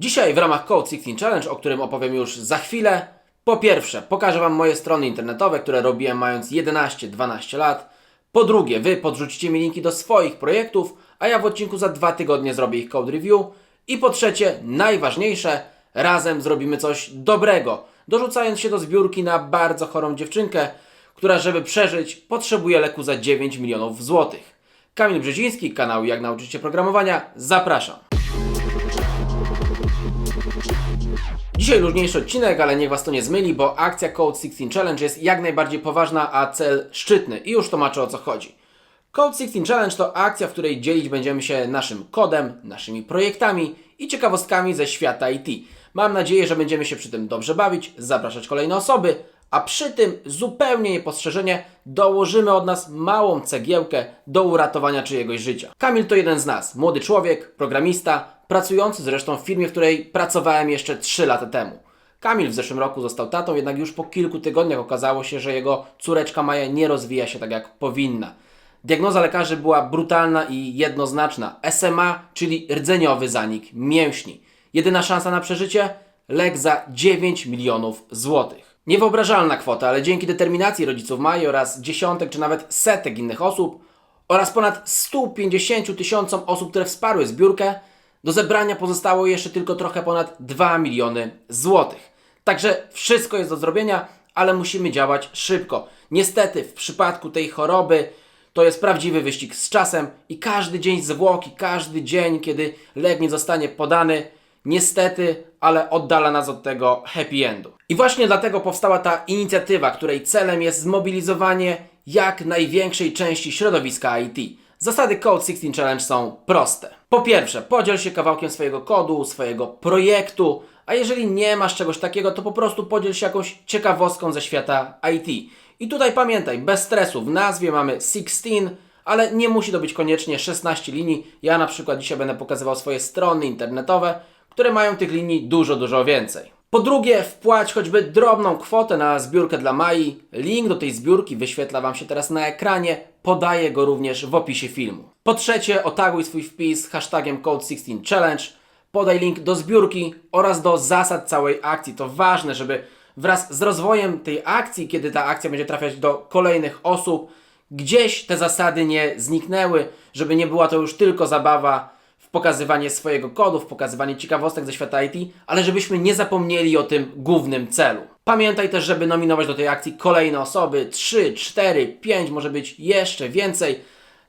Dzisiaj w ramach Code 16 Challenge, o którym opowiem już za chwilę, po pierwsze pokażę Wam moje strony internetowe, które robiłem mając 11-12 lat. Po drugie, Wy podrzucicie mi linki do swoich projektów, a ja w odcinku za dwa tygodnie zrobię ich code review. I po trzecie, najważniejsze, razem zrobimy coś dobrego, dorzucając się do zbiórki na bardzo chorą dziewczynkę, która żeby przeżyć potrzebuje leku za 9 milionów złotych. Kamil Brzeziński, kanał Jak nauczyć się programowania, zapraszam. Dzisiaj luźniejszy odcinek, ale niech Was to nie zmyli, bo akcja Code 16 Challenge jest jak najbardziej poważna, a cel szczytny. I już tłumaczę o co chodzi. Code 16 Challenge to akcja, w której dzielić będziemy się naszym kodem, naszymi projektami i ciekawostkami ze świata IT. Mam nadzieję, że będziemy się przy tym dobrze bawić, zapraszać kolejne osoby, a przy tym zupełnie niepostrzeżenie dołożymy od nas małą cegiełkę do uratowania czyjegoś życia. Kamil to jeden z nas, młody człowiek, programista, pracujący zresztą w firmie, w której pracowałem jeszcze 3 lata temu. Kamil w zeszłym roku został tatą, jednak już po kilku tygodniach okazało się, że jego córeczka Maja nie rozwija się tak jak powinna. Diagnoza lekarzy była brutalna i jednoznaczna. SMA, czyli rdzeniowy zanik mięśni. Jedyna szansa na przeżycie? Lek za 9 milionów złotych. Niewyobrażalna kwota, ale dzięki determinacji rodziców Mai oraz dziesiątek czy nawet setek innych osób oraz ponad 150 tysiącom osób, które wsparły zbiórkę, do zebrania pozostało jeszcze tylko trochę ponad 2 miliony złotych. Także wszystko jest do zrobienia, ale musimy działać szybko. Niestety w przypadku tej choroby to jest prawdziwy wyścig z czasem i każdy dzień zwłoki, każdy dzień, kiedy lek nie zostanie podany, niestety, ale oddala nas od tego happy endu. I właśnie dlatego powstała ta inicjatywa, której celem jest zmobilizowanie jak największej części środowiska IT. Zasady Code 16 Challenge są proste. Po pierwsze, podziel się kawałkiem swojego kodu, swojego projektu, a jeżeli nie masz czegoś takiego, to po prostu podziel się jakąś ciekawostką ze świata IT. I tutaj pamiętaj, bez stresu, w nazwie mamy 16, ale nie musi to być koniecznie 16 linii. Ja na przykład dzisiaj będę pokazywał swoje strony internetowe, które mają tych linii dużo, dużo więcej. Po drugie, wpłać choćby drobną kwotę na zbiórkę dla Mai. Link do tej zbiórki wyświetla Wam się teraz na ekranie. Podaję go również w opisie filmu. Po trzecie, otaguj swój wpis hashtagiem Code16Challenge. Podaj link do zbiórki oraz do zasad całej akcji. To ważne, żeby wraz z rozwojem tej akcji, kiedy ta akcja będzie trafiać do kolejnych osób, gdzieś te zasady nie zniknęły, żeby nie była to już tylko zabawa pokazywanie swojego kodu, w pokazywanie ciekawostek ze świata IT, ale żebyśmy nie zapomnieli o tym głównym celu. Pamiętaj też, żeby nominować do tej akcji kolejne osoby, 3, 4, 5, może być jeszcze więcej.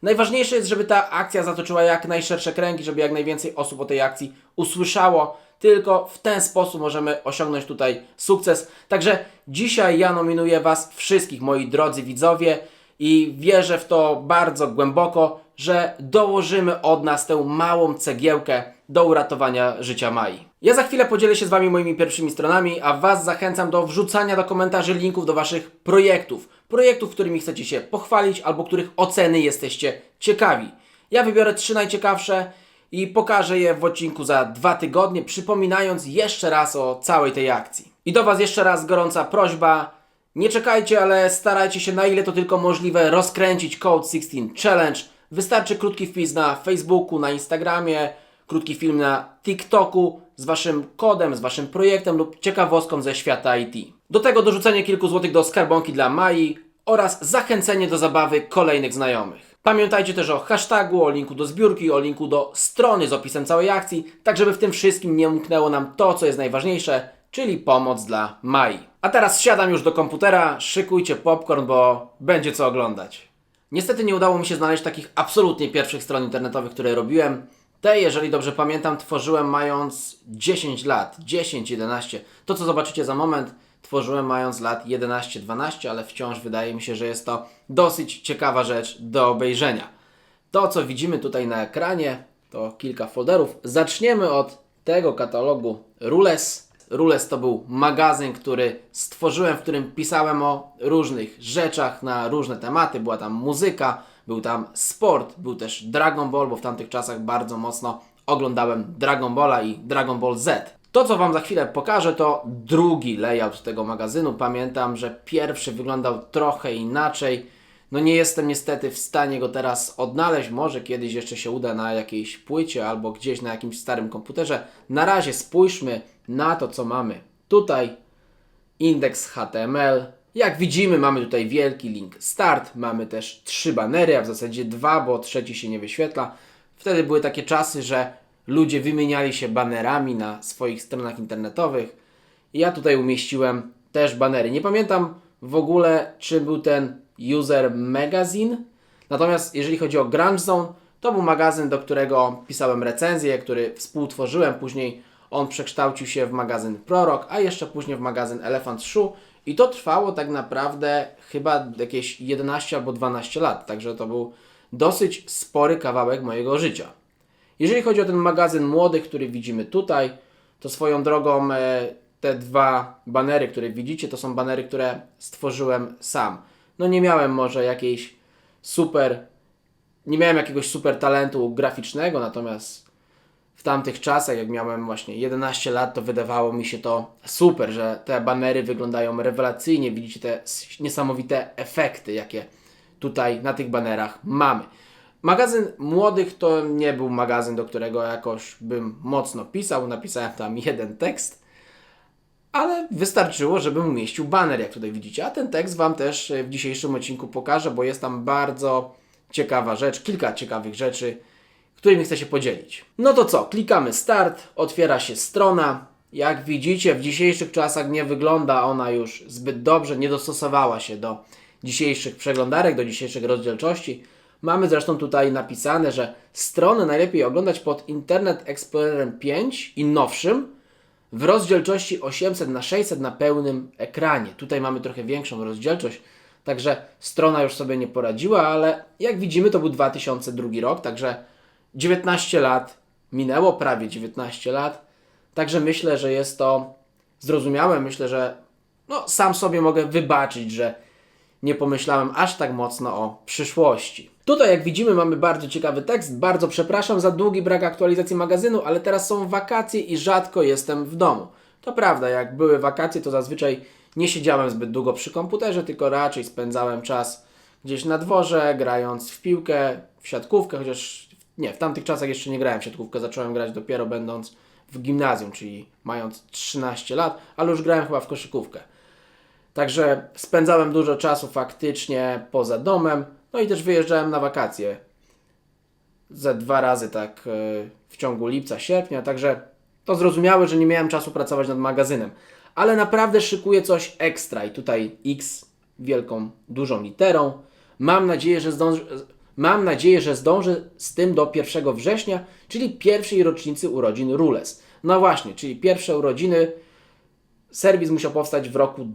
Najważniejsze jest, żeby ta akcja zatoczyła jak najszersze kręgi, żeby jak najwięcej osób o tej akcji usłyszało. Tylko w ten sposób możemy osiągnąć tutaj sukces. Także dzisiaj ja nominuję Was wszystkich, moi drodzy widzowie, i wierzę w to bardzo głęboko, że dołożymy od nas tę małą cegiełkę do uratowania życia Mai. Ja za chwilę podzielę się z Wami moimi pierwszymi stronami, a Was zachęcam do wrzucania do komentarzy linków do Waszych projektów. Projektów, którymi chcecie się pochwalić albo których oceny jesteście ciekawi. Ja wybiorę trzy najciekawsze i pokażę je w odcinku za dwa tygodnie, przypominając jeszcze raz o całej tej akcji. I do Was jeszcze raz gorąca prośba. Nie czekajcie, ale starajcie się na ile to tylko możliwe rozkręcić Code 16 Challenge. Wystarczy krótki wpis na Facebooku, na Instagramie, krótki film na TikToku z Waszym kodem, z Waszym projektem lub ciekawostką ze świata IT. Do tego dorzucenie kilku złotych do skarbonki dla Mai oraz zachęcenie do zabawy kolejnych znajomych. Pamiętajcie też o hashtagu, o linku do zbiórki, o linku do strony z opisem całej akcji, tak żeby w tym wszystkim nie umknęło nam to, co jest najważniejsze, czyli pomoc dla Mai. A teraz siadam już do komputera, szykujcie popcorn, bo będzie co oglądać. Niestety nie udało mi się znaleźć takich absolutnie pierwszych stron internetowych, które robiłem. Te, jeżeli dobrze pamiętam, tworzyłem mając 10 lat, 10-11. To, co zobaczycie za moment, tworzyłem mając lat 11-12, ale wciąż wydaje mi się, że jest to dosyć ciekawa rzecz do obejrzenia. To, co widzimy tutaj na ekranie, to kilka folderów. Zaczniemy od tego katalogu Rules. Rules to był magazyn, który stworzyłem, w którym pisałem o różnych rzeczach na różne tematy. Była tam muzyka, był tam sport, był też Dragon Ball, bo w tamtych czasach bardzo mocno oglądałem Dragon Balla i Dragon Ball Z. To, co Wam za chwilę pokażę, to drugi layout tego magazynu. Pamiętam, że pierwszy wyglądał trochę inaczej. No nie jestem niestety w stanie go teraz odnaleźć. Może kiedyś jeszcze się uda na jakiejś płycie albo gdzieś na jakimś starym komputerze. Na razie spójrzmy na to, co mamy tutaj. Indeks HTML. Jak widzimy, mamy tutaj wielki link start. Mamy też trzy banery, a w zasadzie dwa, bo trzeci się nie wyświetla. Wtedy były takie czasy, że ludzie wymieniali się banerami na swoich stronach internetowych. Ja tutaj umieściłem też banery. Nie pamiętam w ogóle, czy był ten User Magazine. Natomiast jeżeli chodzi o Grunge Zone, to był magazyn, do którego pisałem recenzję, który współtworzyłem. Później on przekształcił się w magazyn Prorok, a jeszcze później w magazyn Elephant Shoe. I to trwało tak naprawdę chyba jakieś 11 albo 12 lat. Także to był dosyć spory kawałek mojego życia. Jeżeli chodzi o ten magazyn młodych, który widzimy tutaj, to swoją drogą e, te dwa banery, które widzicie, to są banery, które stworzyłem sam. No nie miałem może jakiejś super, nie miałem jakiegoś super talentu graficznego, natomiast w tamtych czasach, jak miałem właśnie 11 lat, to wydawało mi się to super, że te banery wyglądają rewelacyjnie. Widzicie te niesamowite efekty, jakie tutaj na tych banerach mamy. Magazyn młodych to nie był magazyn, do którego jakoś bym mocno pisał. Napisałem tam jeden tekst, ale wystarczyło, żebym umieścił baner, jak tutaj widzicie. A ten tekst Wam też e, w dzisiejszym odcinku pokażę, bo jest tam bardzo ciekawa rzecz, kilka ciekawych rzeczy, którymi chcę się podzielić. No to co, klikamy start, otwiera się strona. Jak widzicie, w dzisiejszych czasach nie wygląda ona już zbyt dobrze, nie dostosowała się do dzisiejszych przeglądarek, do dzisiejszych rozdzielczości. Mamy zresztą tutaj napisane, że stronę najlepiej oglądać pod Internet Explorerem 5 i nowszym w rozdzielczości 800 na 600 na pełnym ekranie. Tutaj mamy trochę większą rozdzielczość, także strona już sobie nie poradziła, ale jak widzimy to był 2002 rok, także 19 lat minęło, prawie 19 lat. Także myślę, że jest to zrozumiałe. Myślę, że no, sam sobie mogę wybaczyć, że nie pomyślałem aż tak mocno o przyszłości. Tutaj, jak widzimy, mamy bardzo ciekawy tekst. Bardzo przepraszam za długi brak aktualizacji magazynu, ale teraz są wakacje i rzadko jestem w domu. To prawda, jak były wakacje, to zazwyczaj nie siedziałem zbyt długo przy komputerze, tylko raczej spędzałem czas gdzieś na dworze, grając w piłkę, w siatkówkę, chociaż nie, w tamtych czasach jeszcze nie grałem w siatkówkę, zacząłem grać dopiero będąc w gimnazjum, czyli mając 13 lat, ale już grałem chyba w koszykówkę. Także spędzałem dużo czasu faktycznie poza domem, no i też wyjeżdżałem na wakacje. Ze dwa razy tak e, w ciągu lipca, sierpnia, także to zrozumiałe, że nie miałem czasu pracować nad magazynem. Ale naprawdę szykuję coś ekstra i tutaj X wielką, dużą literą. Mam nadzieję, że zdążę, mam nadzieję, że zdążę z tym do 1 września, czyli pierwszej rocznicy urodzin Rules. No właśnie, czyli pierwsze urodziny serwis musiał powstać w roku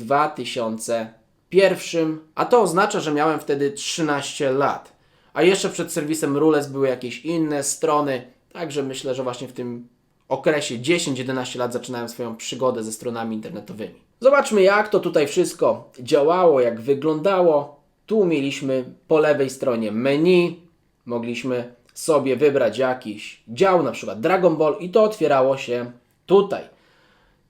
2001, a to oznacza, że miałem wtedy 13 lat. A jeszcze przed serwisem Rules były jakieś inne strony, także myślę, że właśnie w tym okresie 10-11 lat zaczynałem swoją przygodę ze stronami internetowymi. Zobaczmy, jak to tutaj wszystko działało, jak wyglądało. Tu mieliśmy po lewej stronie menu, mogliśmy sobie wybrać jakiś dział, na przykład Dragon Ball, i to otwierało się tutaj.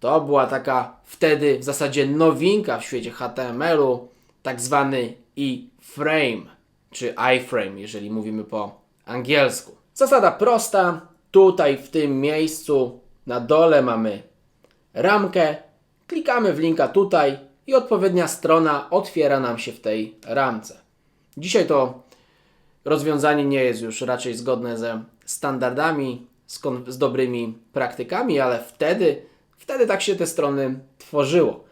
To była taka wtedy w zasadzie nowinka w świecie HTML-u, tak zwany e-frame, czy iframe, jeżeli mówimy po angielsku. Zasada prosta. Tutaj w tym miejscu na dole mamy ramkę. Klikamy w linka tutaj i odpowiednia strona otwiera nam się w tej ramce. Dzisiaj to rozwiązanie nie jest już raczej zgodne ze standardami, z, z dobrymi praktykami, ale wtedy, wtedy tak się te strony tworzyło.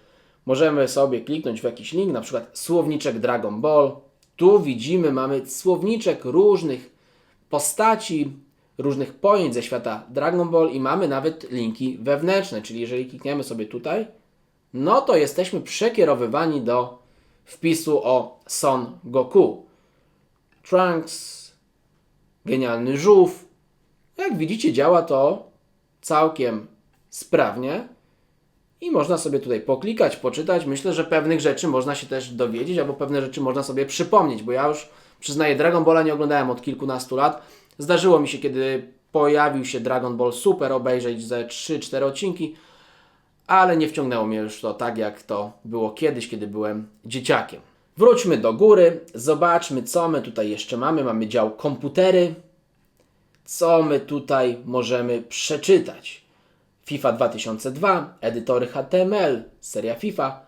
Możemy sobie kliknąć w jakiś link, na przykład słowniczek Dragon Ball. Tu widzimy, mamy słowniczek różnych postaci, różnych pojęć ze świata Dragon Ball i mamy nawet linki wewnętrzne, czyli jeżeli klikniemy sobie tutaj, no to jesteśmy przekierowywani do wpisu o Son Goku. Trunks, genialny żółw. Jak widzicie, działa to całkiem sprawnie i można sobie tutaj poklikać, poczytać. Myślę, że pewnych rzeczy można się też dowiedzieć, albo pewne rzeczy można sobie przypomnieć, bo ja już przyznaję, Dragon Balla nie oglądałem od kilkunastu lat. Zdarzyło mi się, kiedy pojawił się Dragon Ball Super, obejrzeć ze 3-4 odcinki, ale nie wciągnęło mnie już to tak, jak to było kiedyś, kiedy byłem dzieciakiem. Wróćmy do góry, zobaczmy co my tutaj jeszcze mamy. Mamy dział komputery. Co my tutaj możemy przeczytać? FIFA 2002, edytory HTML, seria FIFA,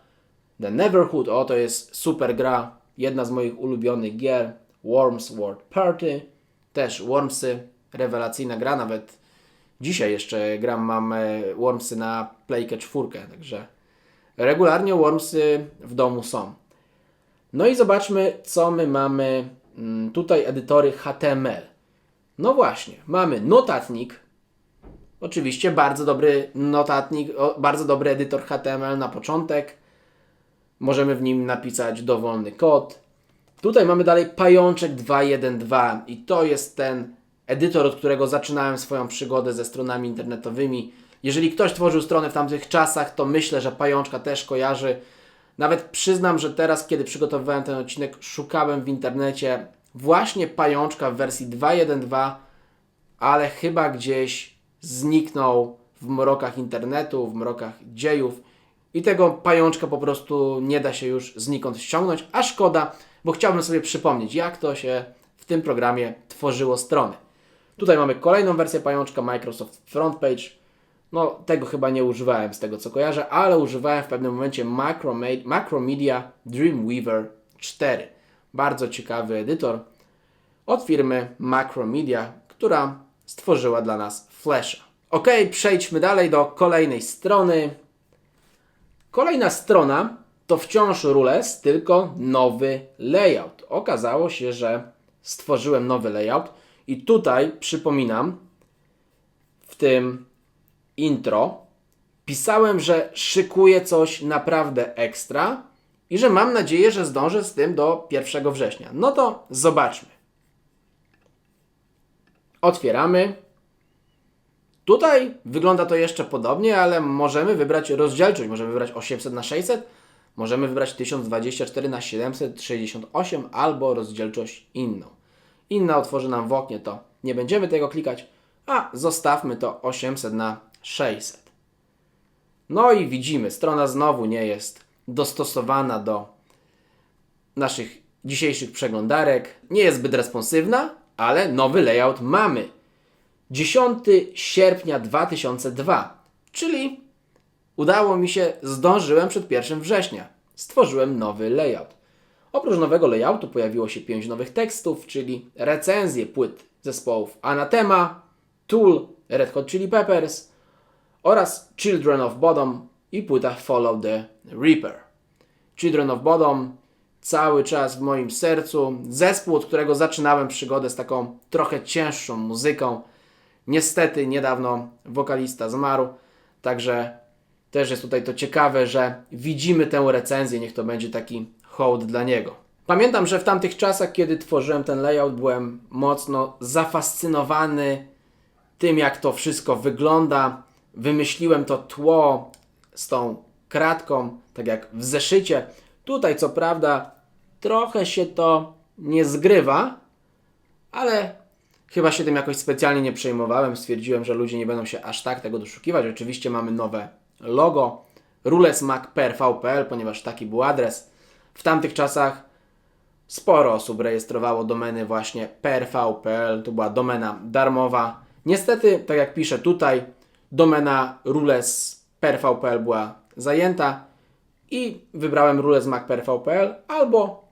The Neverhood, o to jest super gra, jedna z moich ulubionych gier, Worms World Party, też Wormsy, rewelacyjna gra, nawet dzisiaj jeszcze gram, mam e, Wormsy na Playkę 4, także regularnie Wormsy w domu są. No i zobaczmy, co my mamy mm, tutaj, edytory HTML. No właśnie, mamy notatnik, oczywiście bardzo dobry notatnik, bardzo dobry edytor HTML na początek, Możemy w nim napisać dowolny kod. Tutaj mamy dalej pajączek 2.1.2 i to jest ten edytor, od którego zaczynałem swoją przygodę ze stronami internetowymi. Jeżeli ktoś tworzył stronę w tamtych czasach, to myślę, że pajączka też kojarzy. Nawet przyznam, że teraz, kiedy przygotowywałem ten odcinek, szukałem w internecie właśnie pajączka w wersji 2.1.2, ale chyba gdzieś zniknął w mrokach internetu, w mrokach dziejów i tego pajączka po prostu nie da się już znikąd ściągnąć, a szkoda, bo chciałbym sobie przypomnieć, jak to się w tym programie tworzyło strony. Tutaj mamy kolejną wersję pajączka Microsoft Frontpage. No, tego chyba nie używałem z tego co kojarzę, ale używałem w pewnym momencie Macromedia, Dreamweaver 4. Bardzo ciekawy edytor od firmy Macromedia, która stworzyła dla nas Flasha. Ok, przejdźmy dalej do kolejnej strony. Kolejna strona to wciąż Rules, tylko nowy layout. Okazało się, że stworzyłem nowy layout i tutaj przypominam w tym intro pisałem, że szykuję coś naprawdę ekstra i że mam nadzieję, że zdążę z tym do 1 września. No to zobaczmy. Otwieramy. Tutaj wygląda to jeszcze podobnie, ale możemy wybrać rozdzielczość. Możemy wybrać 800 na 600, możemy wybrać 1024 na 768 albo rozdzielczość inną. Inna otworzy nam w oknie to nie będziemy tego klikać, a zostawmy to 800 na 600. No i widzimy, strona znowu nie jest dostosowana do naszych dzisiejszych przeglądarek. Nie jest zbyt responsywna, ale nowy layout mamy. 10 sierpnia 2002, czyli udało mi się, zdążyłem przed 1 września. Stworzyłem nowy layout. Oprócz nowego layoutu pojawiło się 5 nowych tekstów, czyli recenzje płyt zespołów Anathema, Tool, Red Hot Chili Peppers oraz Children of Bodom i płyta Follow the Reaper. Children of Bodom cały czas w moim sercu. Zespół, od którego zaczynałem przygodę z taką trochę cięższą muzyką. Niestety niedawno wokalista zmarł, także też jest tutaj to ciekawe, że widzimy tę recenzję, niech to będzie taki hołd dla niego. Pamiętam, że w tamtych czasach, kiedy tworzyłem ten layout, byłem mocno zafascynowany tym, jak to wszystko wygląda. Wymyśliłem to tło z tą kratką, tak jak w zeszycie. Tutaj, co prawda, trochę się to nie zgrywa, ale chyba się tym jakoś specjalnie nie przejmowałem. Stwierdziłem, że ludzie nie będą się aż tak tego doszukiwać. Oczywiście mamy nowe logo rulesmacper.vpl, ponieważ taki był adres. W tamtych czasach sporo osób rejestrowało domeny właśnie per.vpl, to była domena darmowa. Niestety, tak jak piszę tutaj, domena rules.per.vpl była zajęta i wybrałem rulesmacper.vpl albo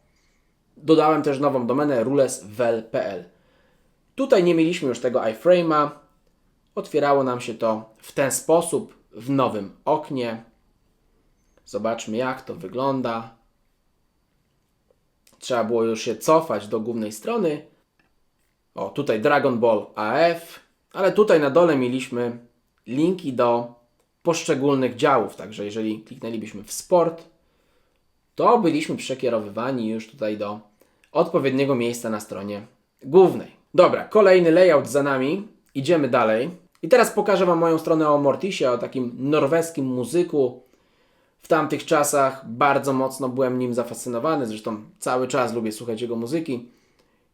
dodałem też nową domenę rulesvel.pl. Tutaj nie mieliśmy już tego iframe'a. Otwierało nam się to w ten sposób w nowym oknie. Zobaczmy jak to wygląda. Trzeba było już się cofać do głównej strony. O, tutaj Dragon Ball AF, ale tutaj na dole mieliśmy linki do poszczególnych działów. Także jeżeli kliknęlibyśmy w sport, to byliśmy przekierowywani już tutaj do odpowiedniego miejsca na stronie głównej. Dobra, kolejny layout za nami. Idziemy dalej. I teraz pokażę Wam moją stronę o Mortisie, o takim norweskim muzyku. W tamtych czasach bardzo mocno byłem nim zafascynowany, zresztą cały czas lubię słuchać jego muzyki.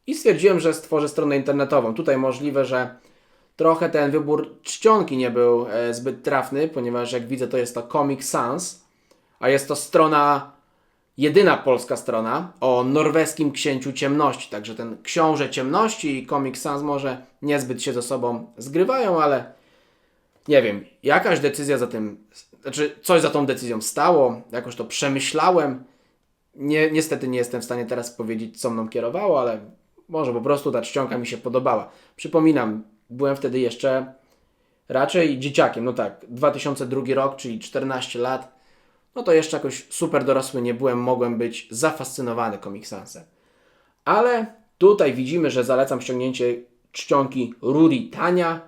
I stwierdziłem, że stworzę stronę internetową. Tutaj możliwe, że trochę ten wybór czcionki nie był e, zbyt trafny, ponieważ jak widzę to jest to Comic Sans, a jest to strona jedyna polska strona o norweskim księciu ciemności. Także ten książę ciemności i Comic Sans może niezbyt się ze sobą zgrywają, ale nie wiem, jakaś decyzja za tym, znaczy coś za tą decyzją stało, jakoś to przemyślałem. Nie, niestety nie jestem w stanie teraz powiedzieć, co mną kierowało, ale może po prostu ta czcionka mi się podobała. Przypominam, byłem wtedy jeszcze raczej dzieciakiem, no tak, 2002 rok, czyli 14 lat, no to jeszcze jakoś super dorosły nie byłem, mogłem być zafascynowany Comic Sansem. Ale tutaj widzimy, że zalecam ściągnięcie czcionki Ruri Tania.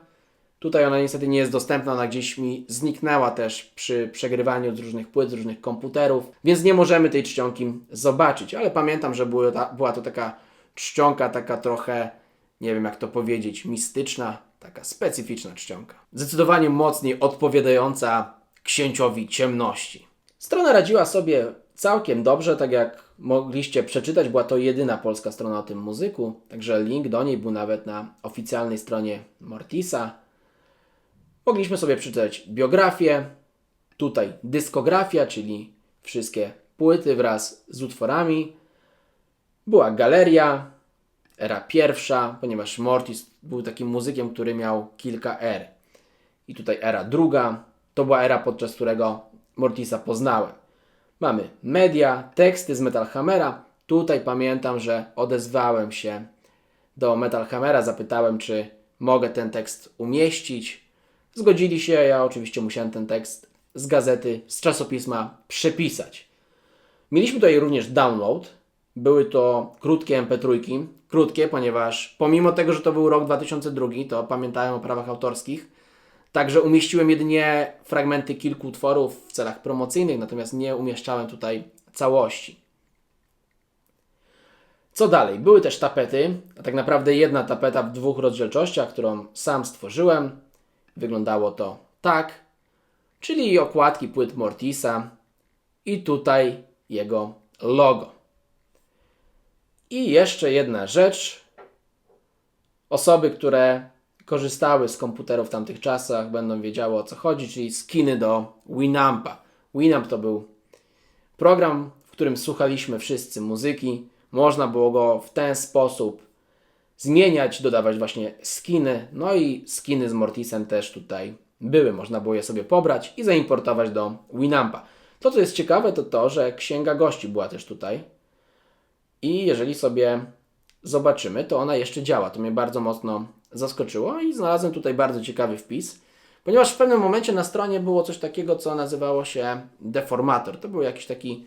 Tutaj ona niestety nie jest dostępna, ona gdzieś mi zniknęła też przy przegrywaniu z różnych płyt, z różnych komputerów, więc nie możemy tej czcionki zobaczyć, ale pamiętam, że była to taka czcionka, taka trochę, nie wiem jak to powiedzieć, mistyczna, taka specyficzna czcionka. Zdecydowanie mocniej odpowiadająca księciowi ciemności. Strona radziła sobie całkiem dobrze, tak jak mogliście przeczytać, była to jedyna polska strona o tym muzyku, także link do niej był nawet na oficjalnej stronie Mortisa. Mogliśmy sobie przeczytać biografię, tutaj dyskografia, czyli wszystkie płyty wraz z utworami. Była galeria, era pierwsza, ponieważ Mortis był takim muzykiem, który miał kilka er. I tutaj era druga, to była era, podczas którego Mortisa poznałem. Mamy media, teksty z Metal Hammera. Tutaj pamiętam, że odezwałem się do Metal Hammera, zapytałem, czy mogę ten tekst umieścić. Zgodzili się, ja oczywiście musiałem ten tekst z gazety, z czasopisma przepisać. Mieliśmy tutaj również download. Były to krótkie MP3. Krótkie, ponieważ pomimo tego, że to był rok 2002, to pamiętałem o prawach autorskich. Także umieściłem jedynie fragmenty kilku utworów w celach promocyjnych, natomiast nie umieszczałem tutaj całości. Co dalej? Były też tapety, a tak naprawdę jedna tapeta w dwóch rozdzielczościach, którą sam stworzyłem. Wyglądało to tak, czyli okładki płyt Mortisa i tutaj jego logo. I jeszcze jedna rzecz. Osoby, które korzystały z komputerów w tamtych czasach, będą wiedziały o co chodzi, czyli skiny do Winampa. Winamp to był program, w którym słuchaliśmy wszyscy muzyki. Można było go w ten sposób zmieniać, dodawać właśnie skiny. No i skiny z Mortisem też tutaj były. Można było je sobie pobrać i zaimportować do Winampa. To, co jest ciekawe, to to, że księga gości była też tutaj. I jeżeli sobie zobaczymy, to ona jeszcze działa. To mnie bardzo mocno zaskoczyło i znalazłem tutaj bardzo ciekawy wpis, ponieważ w pewnym momencie na stronie było coś takiego, co nazywało się deformator. To był jakiś taki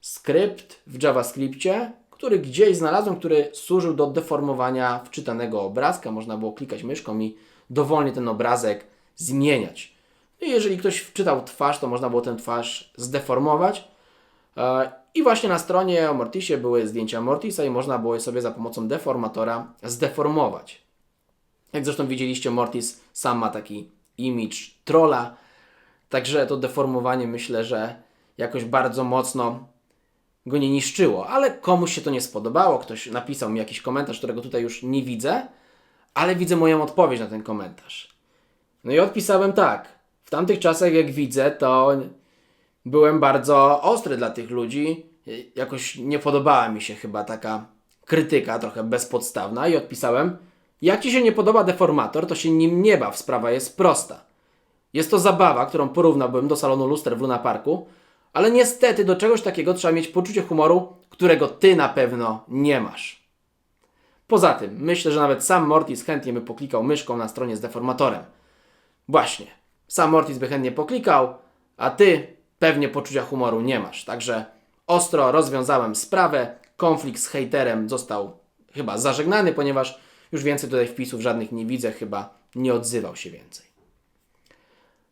skrypt w JavaScriptie, który gdzieś znalazłem, który służył do deformowania wczytanego obrazka. Można było klikać myszką i dowolnie ten obrazek zmieniać. No I jeżeli ktoś wczytał twarz, to można było tę twarz zdeformować. E, I właśnie na stronie o Mortisie były zdjęcia Mortisa i można było je sobie za pomocą deformatora zdeformować. Jak zresztą widzieliście, Mortis sam ma taki image trolla, także to deformowanie myślę, że jakoś bardzo mocno go nie niszczyło, ale komuś się to nie spodobało, ktoś napisał mi jakiś komentarz, którego tutaj już nie widzę, ale widzę moją odpowiedź na ten komentarz. No i odpisałem tak. W tamtych czasach, jak widzę, to byłem bardzo ostry dla tych ludzi. Jakoś nie podobała mi się chyba taka krytyka, trochę bezpodstawna, i odpisałem: Jak ci się nie podoba deformator, to się nim nie baw, sprawa jest prosta. Jest to zabawa, którą porównałbym do salonu luster w Luna Parku, ale niestety do czegoś takiego trzeba mieć poczucie humoru, którego ty na pewno nie masz. Poza tym, myślę, że nawet sam Mortis chętnie by poklikał myszką na stronie z deformatorem. Właśnie, sam Mortis by chętnie poklikał, a ty pewnie poczucia humoru nie masz. Także ostro rozwiązałem sprawę. Konflikt z hejterem został chyba zażegnany, ponieważ już więcej tutaj wpisów żadnych nie widzę, chyba nie odzywał się więcej.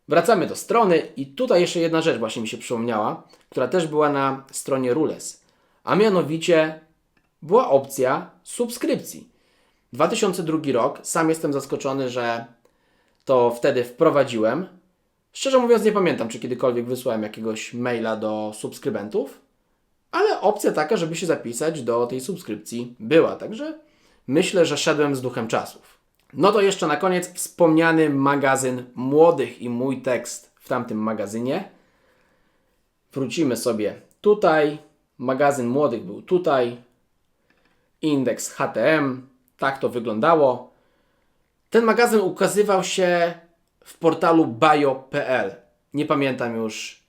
Wracamy do strony i tutaj jeszcze jedna rzecz właśnie mi się przypomniała, która też była na stronie Rules, a mianowicie była opcja subskrypcji. 2002 rok, sam jestem zaskoczony, że to wtedy wprowadziłem. Szczerze mówiąc, nie pamiętam, czy kiedykolwiek wysłałem jakiegoś maila do subskrybentów, ale opcja taka, żeby się zapisać do tej subskrypcji była, także myślę, że szedłem z duchem czasów. No to jeszcze na koniec wspomniany magazyn Młodych i mój tekst w tamtym magazynie. Wrócimy sobie tutaj. Magazyn młodych był tutaj. Indeks HTM. Tak to wyglądało. Ten magazyn ukazywał się w portalu bio.pl. Nie pamiętam już,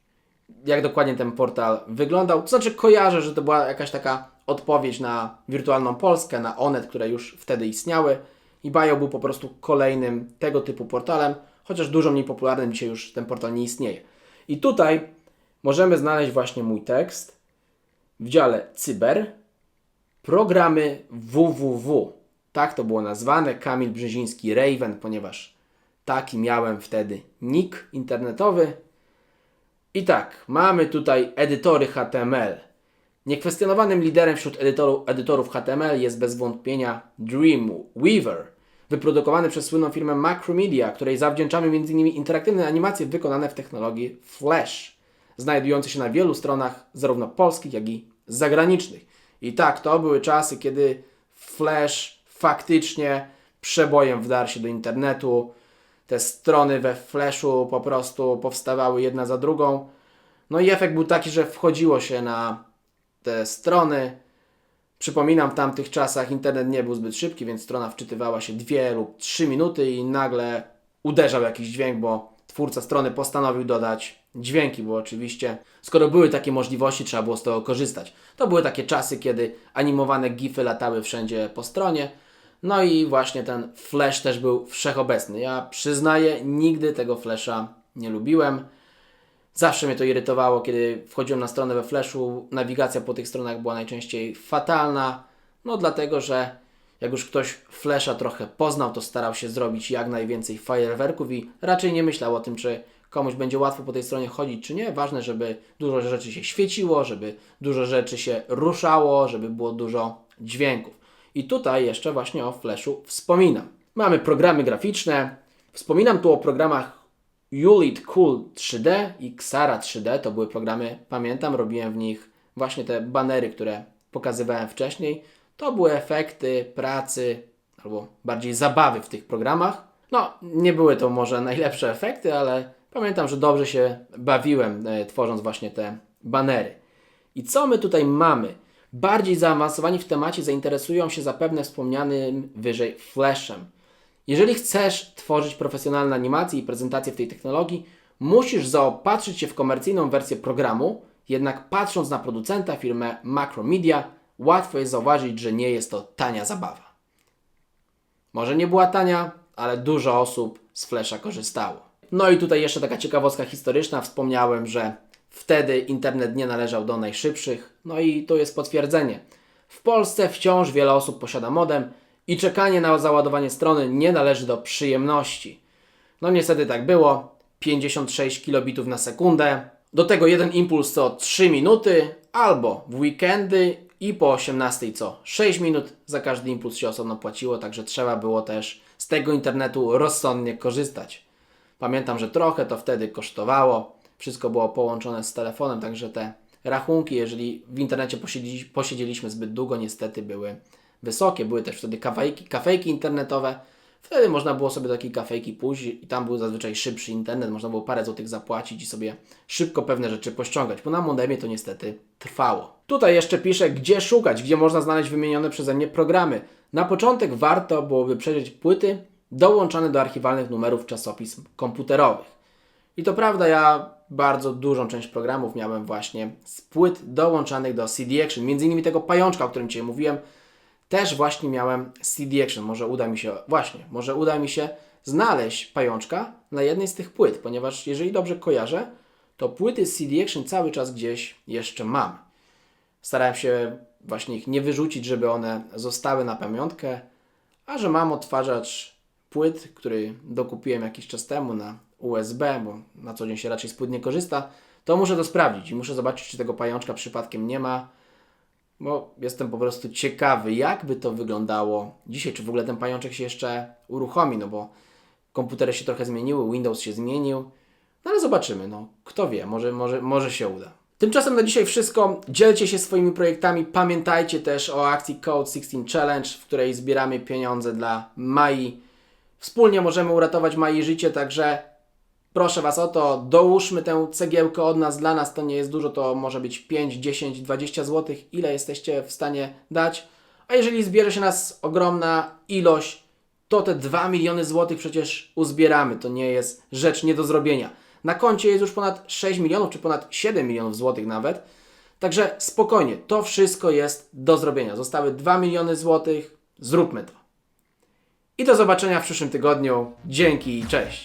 jak dokładnie ten portal wyglądał. To znaczy, kojarzę, że to była jakaś taka odpowiedź na wirtualną Polskę, na Onet, które już wtedy istniały. I Bio był po prostu kolejnym tego typu portalem, chociaż dużo mniej popularnym. Dzisiaj już ten portal nie istnieje. I tutaj możemy znaleźć właśnie mój tekst w dziale Cyber, programy www. Tak to było nazwane. Kamil Brzeziński Raven, ponieważ taki miałem wtedy nick internetowy. I tak, mamy tutaj edytory HTML. Niekwestionowanym liderem wśród edytoru, edytorów HTML jest bez wątpienia Dreamweaver, wyprodukowany przez słynną firmę Macromedia, której zawdzięczamy m.in. interaktywne animacje wykonane w technologii Flash, znajdujące się na wielu stronach zarówno polskich, jak i zagranicznych. I tak, to były czasy, kiedy Flash faktycznie przebojem wdarł się do internetu. Te strony we Flashu po prostu powstawały jedna za drugą. No i efekt był taki, że wchodziło się na te strony. Przypominam, w tamtych czasach internet nie był zbyt szybki, więc strona wczytywała się 2 lub 3 minuty i nagle uderzał jakiś dźwięk, bo twórca strony postanowił dodać dźwięki, bo oczywiście, skoro były takie możliwości, trzeba było z tego korzystać. To były takie czasy, kiedy animowane gify latały wszędzie po stronie. No i właśnie ten flash też był wszechobecny. Ja przyznaję, nigdy tego flasha nie lubiłem. Zawsze mnie to irytowało, kiedy wchodziłem na stronę we Flashu. Nawigacja po tych stronach była najczęściej fatalna. No dlatego, że jak już ktoś Flasha trochę poznał, to starał się zrobić jak najwięcej fajerwerków i raczej nie myślał o tym, czy komuś będzie łatwo po tej stronie chodzić, czy nie. Ważne, żeby dużo rzeczy się świeciło, żeby dużo rzeczy się ruszało, żeby było dużo dźwięków. I tutaj jeszcze właśnie o Flashu wspominam. Mamy programy graficzne. Wspominam tu o programach Ulit Cool 3D i Xara 3D to były programy, pamiętam, robiłem w nich właśnie te banery, które pokazywałem wcześniej. To były efekty pracy albo bardziej zabawy w tych programach. No, nie były to może najlepsze efekty, ale pamiętam, że dobrze się bawiłem e, tworząc właśnie te banery. I co my tutaj mamy? Bardziej zaawansowani w temacie zainteresują się zapewne wspomnianym wyżej Flashem. Jeżeli chcesz tworzyć profesjonalne animacje i prezentacje w tej technologii, musisz zaopatrzyć się w komercyjną wersję programu, jednak patrząc na producenta, firmę Macromedia, łatwo jest zauważyć, że nie jest to tania zabawa. Może nie była tania, ale dużo osób z Flasha korzystało. No i tutaj jeszcze taka ciekawostka historyczna. Wspomniałem, że wtedy internet nie należał do najszybszych. No i to jest potwierdzenie. W Polsce wciąż wiele osób posiada modem i czekanie na załadowanie strony nie należy do przyjemności. No niestety tak było. 56 kilobitów na sekundę. Do tego jeden impuls co 3 minuty, albo w weekendy i po 18 co 6 minut. Za każdy impuls się osobno płaciło, także trzeba było też z tego internetu rozsądnie korzystać. Pamiętam, że trochę to wtedy kosztowało. Wszystko było połączone z telefonem, także te rachunki, jeżeli w internecie posiedzieli, posiedzieliśmy zbyt długo, niestety były wysokie. Były też wtedy kafejki, kafejki internetowe. Wtedy można było sobie takie kafejki pójść i tam był zazwyczaj szybszy internet. Można było parę złotych zapłacić i sobie szybko pewne rzeczy pościągać, bo na modemie to niestety trwało. Tutaj jeszcze piszę, gdzie szukać, gdzie można znaleźć wymienione przeze mnie programy. Na początek warto byłoby przejrzeć płyty dołączane do archiwalnych numerów czasopism komputerowych. I to prawda, ja bardzo dużą część programów miałem właśnie z płyt dołączanych do CD Action. Między innymi tego pajączka, o którym Cię mówiłem, też właśnie miałem CD Action. Może uda mi się, właśnie, może uda mi się znaleźć pajączka na jednej z tych płyt, ponieważ jeżeli dobrze kojarzę, to płyty CD Action cały czas gdzieś jeszcze mam. Starałem się właśnie ich nie wyrzucić, żeby one zostały na pamiątkę, a że mam odtwarzacz płyt, który dokupiłem jakiś czas temu na USB, bo na co dzień się raczej z płyt nie korzysta, to muszę to sprawdzić i muszę zobaczyć, czy tego pajączka przypadkiem nie ma, bo jestem po prostu ciekawy, jak by to wyglądało dzisiaj, czy w ogóle ten pajączek się jeszcze uruchomi, no bo komputery się trochę zmieniły, Windows się zmienił, no ale zobaczymy, no kto wie, może, może, może się uda. Tymczasem na dzisiaj wszystko. Dzielcie się swoimi projektami. Pamiętajcie też o akcji Code 16 Challenge, w której zbieramy pieniądze dla Mai. Wspólnie możemy uratować Mai życie, także Proszę Was o to, dołóżmy tę cegiełkę od nas. Dla nas to nie jest dużo, to może być 5, 10, 20 zł. Ile jesteście w stanie dać? A jeżeli zbierze się nas ogromna ilość, to te 2 miliony złotych przecież uzbieramy. To nie jest rzecz nie do zrobienia. Na koncie jest już ponad 6 milionów, czy ponad 7 milionów złotych nawet. Także spokojnie, to wszystko jest do zrobienia. Zostały 2 miliony złotych, zróbmy to. I do zobaczenia w przyszłym tygodniu. Dzięki i cześć.